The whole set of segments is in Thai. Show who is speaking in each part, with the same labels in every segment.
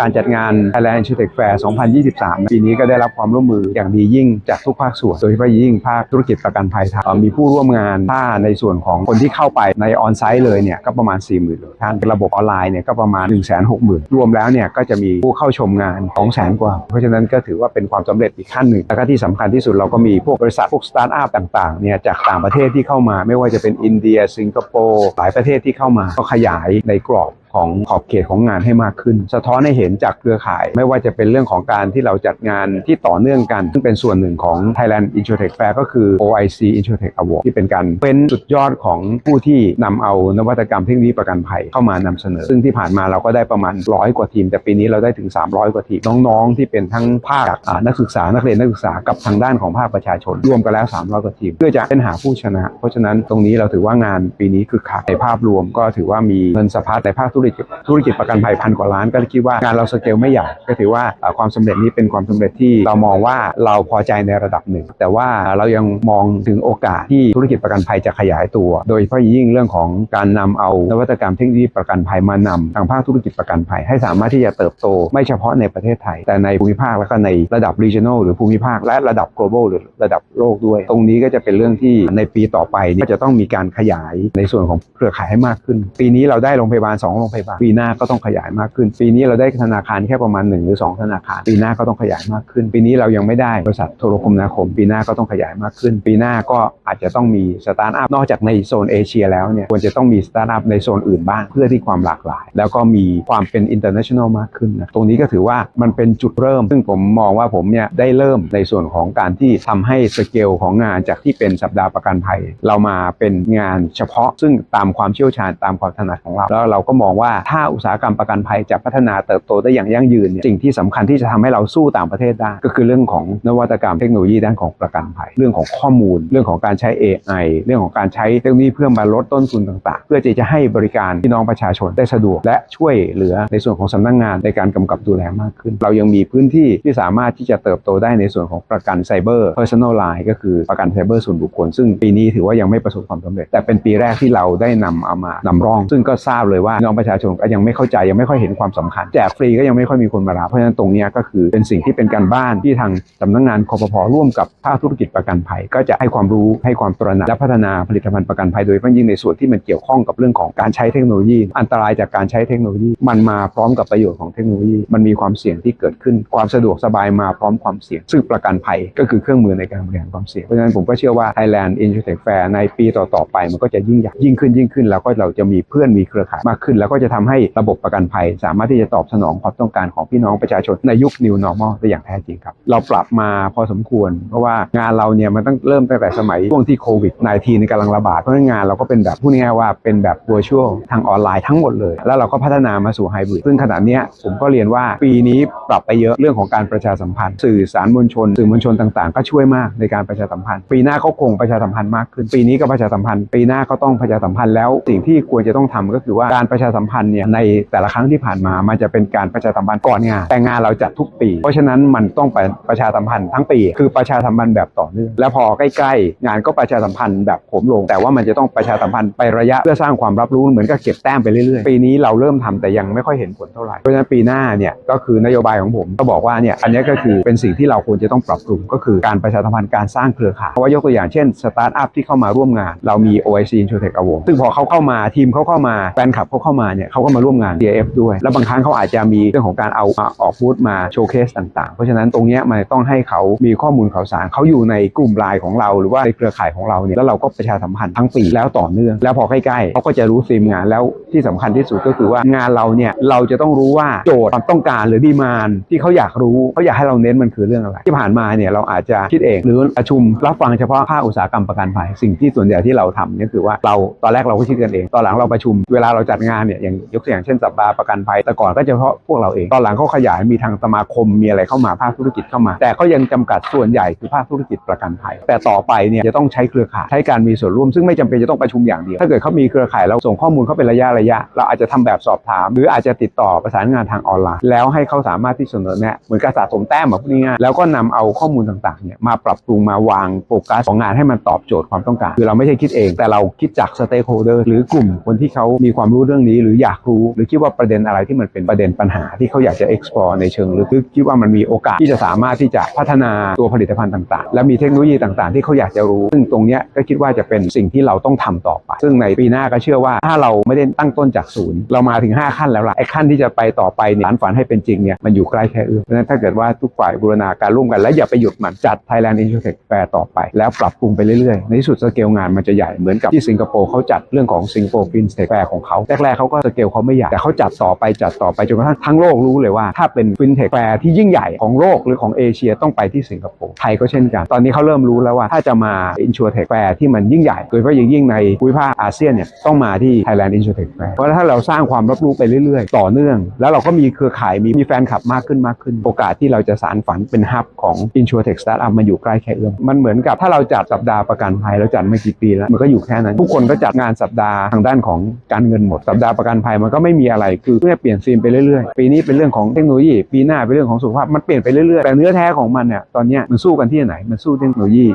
Speaker 1: การจัดงาน Thailand Insurtech Fair 2023 ปีนี้ก็ได้รับความร่วมมืออย่างดียิ่งจากทุกภาคส่วน โดยเฉพาะยิ่งภาคธุรกิจประกันภัยไทยมีผู้ร่วมงานถ้าในส่วนของคนที่เข้าไปในออนไซต์เลยเนี่ยก็ประมาณ 40,000ท่านระบบออนไลน์เนี่ยก็ประมาณ 160,000 รวมแล้วเนี่ยก็จะมีผู้เข้าชมงาน200,000กว่า เพราะฉะนั้นก็ถือว่าเป็นความสำเร็จอีกขั้นหนึ่งแล้วก็ที่สำคัญที่สุดเราก็มีพวกบริษัทพวกสตาร์ทอัพต่างๆเนี่ยจากต่างประเทศที่เข้ามา ไม่ว่าจะเป็นอินเดีย สิงคโปร์หลายประเทศที่เข้ามาก็ขยายในกรอบ ของขอบเขตของงานให้มากขึ้น สะท้อนให้เห็นจากเครือข่าย ไม่ว่าจะเป็นเรื่องของการที่เราจัดงานที่ต่อเนื่องกัน ซึ่งเป็นส่วนหนึ่งของ Thailand Insurtech Fair ก็คือ OIC Insurtech Award ที่เป็นการเป็นสุดยอดของผู้ที่นำเอานวัตกรรมเทคโนโลยีประกันภัยเข้ามานำเสนอ ซึ่งที่ผ่านมาเราก็ได้ประมาณร้อยกว่าทีม แต่ปีนี้เราได้ถึง 300 กว่าทีม น้องๆ ที่เป็นทั้งภาคนักศึกษานักเรียนนักศึกษากับทางด้านของภาคประชาชน รวมกันแล้ว 300 กว่าทีม เพื่อจะเป็นหาผู้ชนะ เพราะฉะนั้นตรงนี้เราถือว่างานปีนี้คือคักในภาพรวมก็ถือว่ามีเงินสะพัดในภาคธุรกิจธุรกิจประกันภัยพันกว่าล้านก็คิดว่างานเราสเกลไม่ใหญ่ก็ถือว่าความสำเร็จนี้เป็นความสำเร็จที่เรามองว่าเราพอใจในระดับหนึ่ง แต่ว่าเรายังมองถึงโอกาสที่ธุรกิจประกันภัยจะขยายตัว โดยเฉพาะยิ่งเรื่องของการนำเอานวัตกรรมเทคโนโลยีประกันภัยมานำทางภาคธุรกิจประกันภัยให้สามารถที่จะเติบโต ไม่เฉพาะในประเทศไทย แต่ในภูมิภาคและก็ในระดับ regional หรือภูมิภาคและระดับ global หรือระดับโลกด้วย ตรงนี้ก็จะเป็นเรื่องที่ในปีต่อไปนี่ยก็จะต้องมีการขยายในส่วนของเครือข่ายให้มากขึ้น ปีนี้เราได้โรงพยาบาล2โรงพยาบาลปีหน้าก็ต้องขยายมากขึ้น ปีนี้เราได้ธนาคารแค่ประมาณ1หรือ2ธนาคาร ปีหน้าก็ต้องขยายมากขึ้น ปีนี้เรายังไม่ได้บริษัทโทรคมนาคม ปีหน้าก็ต้องขยายมากขึ้น ปีหน้าก็อาจจะต้องมีสตาร์ทอัพนอกจากในโซนเอเชียแล้วเนี่ยควรจะต้องมีสตาร์ทอัพในโซนอื่นบ้าง เพื่อที่ความหลากหลาย แล้วก็มีความเป็น international มากขึ้นนะตรงนี้ก็ถือว่ามันเป็นจุดเริ่ม ซึ่งผมมองว่าผมเนี่ยได้เริ่มในส่วนของการที่ทำให้สเกลของงานจากที่เป็นสัปดาห์ประกันภัย เรามาเป็นงานเฉพาะซึ่งตามความเชี่ยวชาญตามความถนัดของเราแล้วเราก็มองว่า่าถ้าอุตสาหกรรมประกันภัยจะพัฒนาเติบโตได้อย่างยั่งยืนเนี่ยสิ่งที่สำคัญที่จะทำให้เราสู้ต่างประเทศได้ ก็คือเรื่องของนวัตกรรมเทคโนโลยีด้านของประกันภัย เรื่องของข้อมูล เรื่องของการใช้ AI เรื่องของการใช้เทคโนโลยีเพื่อมาลดต้นทุนต่าง ๆ เพื่อที่จะให้บริการพี่น้องประชาชนได้สะดวก และช่วยเหลือในส่วนของสำนักงานในการกำกับดูแลมากขึ้น เรายังมีพื้นที่ที่สามารถที่จะเติบโตได้ในส่วนของประกันไซเบอร์ personal line ก็คือประกันไซเบอร์ส่วนบุคคล ซึ่งปีนี้ถือว่ายังไม่ประสบความสำเร็จ แต่เป็นปีแรกที่เราได้นำเอามานำร่อง ซึ่งก็ทราบเลยว่าน้องประชาชนก็ยังไม่เข้าใจยังไม่ค่อยเห็นความสำคัญแจกฟรีก็ยังไม่ค่อยมีคนมารับเพราะฉะนั้นตรงนี้ก็คือเป็นสิ่งที่เป็นการบ้านที่ทางสำนักงานคอปพร่วมกับภาคธุรกิจประกันภัย ก็จะให้ความรู้ให้ความตระหนักและพัฒนาผลิตภัณฑ์ประกันภัยโดยเฉพาะยิ่งในส่วนที่มันเกี่ยวข้องกับเรื่องของการใช้เทคโนโลยี อันตรายจากการใช้เทคโนโลยี มันมาพร้อมกับประโยชน์ของเทคโนโลยีมันมีความเสี่ยงที่เกิดขึ้นความสะดวกสบายมาพร้อมความเสี่ยง ซึ่งประกันภัยก็คือเครื่องมือในการบริหารความเสี่ยงเพราะฉะนั้นผมก็เชื่อว่า Thailand Insurtech Fair ในปีต่อๆไปมันก็จะยิ่งใหญ่ยิ่งขึ้นยิ่งขึ้นแล้วก็เราจะมีเพื่อนมีเครือข่ายมากขึ้นแล้วก็็จะทำให้ระบบประกันภัย สามารถที่จะตอบสนองความต้องการของพี่น้องประชาชนในยุค New Normal ได้อย่างแท้จริงครับเราปรับมาพอสมควร เพราะว่างานเราเนี่ยมันต้องเริ่มตั้งแต่สมัยช่วงที่โควิด -19 ในกำลังระบาดเพราะงั้นงานเราก็เป็นแบบพูดง่ายๆว่าเป็นแบบ virtual ทางออนไลน์ทั้งหมดเลย แล้วเราก็พัฒนามาสู่ไฮบริดซึ่งขณะเนี้ผมก็เรียนว่าปีนี้ปรับไปเยอะเรื่องของการประชาสัมพันธ์ สื่อสารมวลชน สื่อมวลชนต่างๆ ก็ช่วยมากในการประชาสัมพันธ์ ปีหน้าเขาคงประชาสัมพันธ์มากขึ้น ปีนี้ก็ประชาสัมพันธ์ ปีหน้าก็ต้องประชาสัมพันธ์แล้วสิ่งที่ควรจะต้องทำก็คือว่าการประชาสัมพันธ์เนี่ยในแต่ละครั้งที่ผ่านมา มันจะเป็นการประชาสัมพันธ์ก่อนงานแต่งานเราจัดทุกปี เพราะฉะนั้นมันต้องไปประชาสัมพันธ์ทั้งปี คือประชาสัมพันธ์แบบต่อเนื่องแล้วพอใกล้ๆ งานก็ประชาสัมพันธ์แบบผมลง แต่ว่ามันจะต้องประชาสัมพันธ์ไประยะเพื่อสร้างความรับรู้เหมือนกับเก็บแต้มไปเรื่อยๆ ปีนี้เราเริ่มทำแต่ยังไม่ค่อยเห็นผลเท่าไหร่เพราะฉะนั้นปีหน้าเนี่ยก็คือนโยบายของผมก็บอกว่าเนี่ยอันนี้ก็คือเป็นสิ่งที่เราควรจะต้องปรับปรุงก็คือการประชาสัมพันธ์การสร้างเครือข่ายเพราะว่ายกตัวอย่างเช่นสตาร์ทอัพที่เข้ามาร่วมงาน เรามี OIC Insurtech Award ซึ่งพอเขาเข้ามาทีมเขาเข้ามาแฟนคลับเขาเข้ามาเนี่ยเขาก็มาร่วมงาน DF ด้วย แล้วบางครั้งเขาอาจจะมีเรื่องของการเอามาออกบูธมาโชว์เคสต่าง ๆ เพราะฉะนั้นตรงเนี้ยมันต้องให้เขามีข้อมูลข่าวสารเขาอยู่ในกลุ่มไลน์ของเรา หรือว่าในเครือข่ายของเราเนี่ยแล้วเราก็ประชาสัมพันธ์ทั้งปีแล้วต่อเนื่อง แล้วพอใกล้ๆเขาก็จะรู้ธีมงานแล้วที่สำคัญที่สุดก็คือว่างานเราเนี่ยเราจะต้องรู้ว่าโจทย์ความต้องการหรือดีมานที่เขาอยากรู้เขาอยากให้เราเน้นมันคือเรื่องอะไร ที่ผ่านมาเนี่ยเราอาจจะคิดเองหรือประชุมรับฟังเฉพาะภาคอุตสาหกรรมประกันภัยสิ่งที่ส่วนใหญ่ที่เราทำเนี่ยคือว่าเราตอนแรกเราก็คิดกันเอง ตอนหลังเราประชุมเวลาเราจัดงานเนี่ยอย่างยกตัวอย่างเช่นสัปดาห์ประกันภัยแต่ก่อนก็เฉพาะพวกเราเองตอนหลังเขาขยายมีทางสมาคมมีอะไรเข้ามาภาคธุรกิจเข้ามา แต่ก็ยังจำกัดส่วนใหญ่คือภาคธุรกิจประกันภัย แต่ต่อไปเนี่ยจะต้องใช้เครือข่ายใช้การมีส่วนร่วมซึ่งไม่จำเป็นจะต้องประชุมอย่างเดียวถ้าเกิดเขามีเครือข่ายเราส่งข้อมูลเขาเป็นระยะระยะ เราอาจจะทำแบบสอบถาม หรืออาจจะติดต่อประสานงานทางออนไลน์ แล้วให้เขาสามารถที่เสนอแนะเหมือนกับสะสมแต้มแบบนี้ง่ายแล้วก็นำเอาข้อมูลต่างๆเนี่ยมาปรับปรุงมาวางโฟกัสของงานให้มันตอบโจทย์ความต้องการ คือเราไม่ใช่คิดเอง แต่เราคิดจากสเต็กโฮเดอร์หรือกลุ่มคนที่เขามีความรู้เรื่องนี้หรืออยากรู้หรือคิดว่าประเด็นอะไรที่มันเป็นประเด็นปัญหาที่เขาอยากจะ explore ในเชิงลึกหรือคิดว่ามันมีโอกาสที่จะสามารถที่จะพัฒนาตัวผลิตภัณฑ์ต่างๆ และมีเทคโนโลยีต่างๆ ที่เขาอยากจะรู้ ซึ่งตรงนี้ก็คิดว่าจะเป็นสิ่งที่เราต้องทำต่อไป ซึ่งในปีหน้าก็เชื่อว่าถ้าเราไม่ได้ตั้งต้นจากศูนย์ เรามาถึง 5 ขั้นแล้วล่ะไอ้ขั้นที่จะไปต่อไปเนี่ยฝันให้เป็นจริงเนี่ยมันอยู่ใกล้แค่เอื้อมเพราะฉะนั้นถ้าเกิดว่าทุกฝ่ายบูรณาการร่วมกันและอย่าไปหยุดมันจัด Thailand Insurtech Fair ต่อไป แล้วปรับปรุงไปเรื่อยๆในที่สุดสเกลงานมันจะใหญ่เหมือนกับที่สิงคโปร์เขาจัดเรื่องของสิงคโปร์ฟินเทคแฟร์ของเขาแรกๆเขาก็สเกลเขาไม่ใหญ่แต่เขาจัดต่อไปจัดต่อไปจนกระทั่งทั้งโลกรู้เลยว่า ถ้าเป็นฟินเทคแฟร์ที่ยิ่งใหญ่ของโลกหรือของเอเชียต้องไปที่สิงคโปร์ไทยก็เช่นกัน ตอนนี้เขาเริ่มรู้แล้วว่าถ้าจะมา Insurtech Fair ที่มันยิ่งใหญ่โดยเฉพาะอย่างยิ่งในภูมิภาคอาเซียนเนี่ยต้องมาที่ Thailand Insurtech Fair เพราะถ้าเราสร้างความรับรู้ไปเรื่อยๆ ต่อเนื่อง แล้วเราก็มีเครือข่ายมีมีแฟนคลับมากขึ้นมากขึ้น โอกาสที่เราจะสารฝันเป็นฮับของ Insurtech Startup มาอยู่ใกล้แค่เอื้อมมันเหมือนกับถ้าเราจัดสัปดาห์ประกันภัยเราจัดไม่กี่ปีแล้วมันก็อยู่แค่นั้น ทุกคนก็จัดงานสัปดาห์ทางด้านของการเงินหมดสัปดาห์ประกันันภัยมันก็ไม่มีอะไรคือเพื่อเปลี่ยนซีนไปเรื่อยๆ ปีนี้เป็นเรื่องของเทคโนโลยี ปีหน้าเป็นเรื่องของสุขภาพมันเปลี่ยนไปเรื่อยๆแต่เนื้อแท้ของมันเนี่ยตอนนี้มันสู้กันที่ไหน มันสู้เทคโนโลยี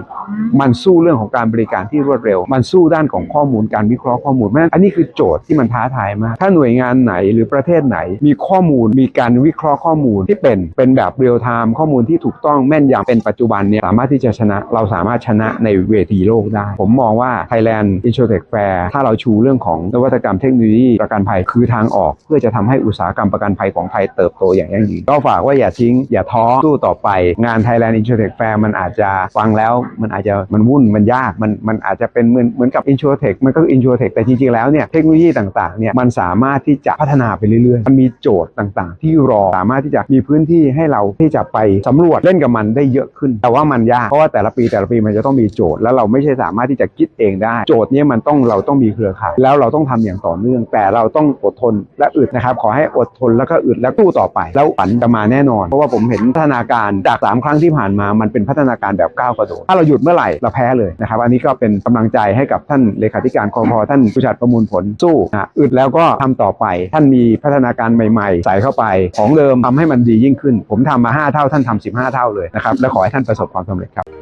Speaker 1: มันสู้เรื่องของการบริการที่รวดเร็ว มันสู้ด้านของข้อมูลการวิเคราะห์ข้อมูลเพราะฉะนั้นอันนี้คือโจทย์ที่มันท้าทายมาก ถ้าหน่วยงานไหนหรือประเทศไหน มีข้อมูลมีการวิเคราะห์ข้อมูลที่เป็นเป็นแบบเรียลไทม์ข้อมูลที่ถูกต้องแม่นยำเป็นปัจจุบันเนี่ยสามารถที่จะชนะเราสามารถชนะในเวทีโลกได้ ผมมองว่า Thailand Insurtech Fair ถ้าเราชูเรื่องของนวัตกรรมเทคโนโลยีประกันภัยคือทางออกเพื่อจะทำให้อุตสาหกรรมประกันภัยของไทยเติบโตอย่างยั่งยืนก็ฝากว่าอย่าทิ้ง อย่าท้อสู้ต่อไป งาน Thailand Insurtech Fair มันอาจจะฟังแล้วมันอาจจะมันวุ่นมันยากมันมันอาจจะเป็นเหมือนเหมือนกับ Insurtech มันก็คือ Insurtech แต่จริงๆแล้วเนี่ยเทคโนโลยีต่างๆเนี่ยมันสามารถที่จะพัฒนาไปเรื่อยๆ มันมีโจทย์ต่างๆ ที่รอสามารถที่จะมีพื้นที่ให้เราที่จะไปสำรวจเล่นกับมันได้เยอะขึ้น แต่ว่ามันยากเพราะว่าแต่ละปีแต่ละปีมันจะต้องมีโจทย์แล้วเราไม่ใช่สามารถที่จะคิดเองได้ โจทย์นี้มันต้องเราต้องมีเครือข่ายแล้วเราต้องทำอย่างต่อเนื่องแต่เราต้องอดทนและอึดนะครับ ขอให้อดทนแล้วก็อึดแล้วสู้ต่อไป แล้วฝันจะมาแน่นอน เพราะว่าผมเห็นพัฒนาการจากสามครั้งที่ผ่านมามันเป็นพัฒนาการแบบก้าวกระโดดถ้าเราหยุดเมื่อไหร่เราแพ้เลยนะครับ อันนี้ก็เป็นกำลังใจให้กับท่านเลขาธิการคอพท่านผู้ชัดประมูลผลสู้นะอึดแล้วก็ทำต่อไป ท่านมีพัฒนาการใหม่ ๆ ใส่เข้าไป ของเดิมทำให้มันดียิ่งขึ้น ผมทำมา 5 เท่าท่านทำ15 เท่าเลยนะครับและขอให้ท่านประสบความสำเร็จครับ